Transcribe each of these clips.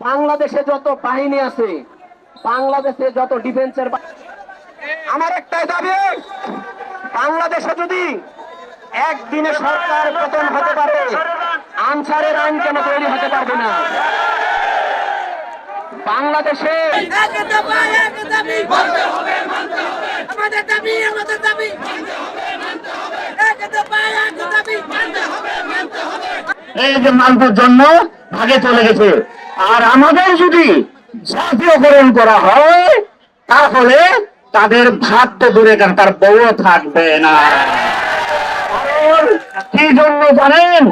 বাংলাদেশে যত বাহিনী আছে বাংলাদেশে যত ডিফেন্সের আমার একটাই দাবি বাংলাদেশে যদি একদিনে সরকার পতন হতে পারে আনসারের আইন কেন তৈরি হতে পারবে না? বাংলাদেশে এক দফা এক দাবি মানতে হবে মানতে হবে আমাদের দাবি আমাদের দাবি। মানতে হবে মানতে হবে এক দফা এক দাবি মানতে হবে মানতে হবে এই যে মালপুর জন্য ভাগে চলে গেছে। আর আমাদের যদি জাতীয়করণ করা হয়, তাহলে তাদের ভাত তো দূরে কেন তার বউ থাকবে না। কি জন্য জানেন?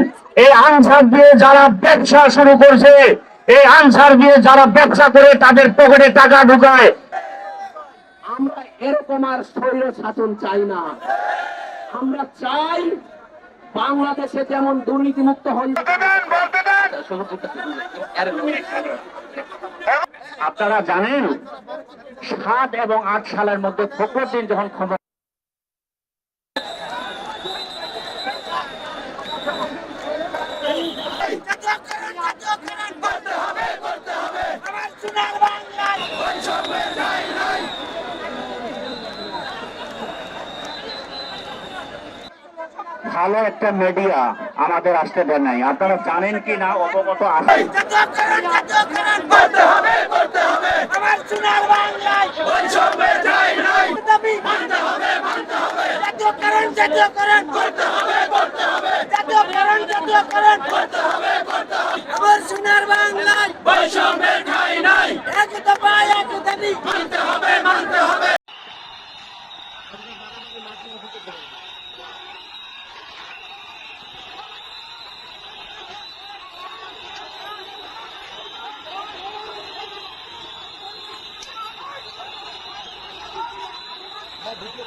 এই আনসার দিয়ে যারা ব্যবসা শুরু করছে, এই আনসার দিয়ে যারা ব্যবসা করে তাদের পকেটে টাকা ঢুকায়। আমরা এরকম আর স্বৈর শাসন চাই না। আমরা চাই বাংলাদেশে যেমন দুর্নীতিমুক্ত হয়ে আপনারা জানেন সাত এবং আট সালের মধ্যে ফখরুদ্দিন যখন ক্ষমতা ভালো একটা মিডিয়া আমাদের আসতে দেন নাই। আপনারা জানেন কি না অবগত আছেন? জাতীয়করণ জাতীয়করণ করতে হবে করতে হবে। আমার সোনার বাংলায়। বৈষম্যের ঠাঁই নাই। দাবি মানতে হবে মানতে হবে। জাতীয়করণ জাতীয়করণ করতে হবে করতে হবে। জাতীয়করণ জাতীয়করণ করতে হবে করতে হবে। আমার সোনার বাংলায়। বৈষম্যের ঠাঁই নাই। এক দফা এক দাবি। মানতে হবে মানতে হবে। ঢুকে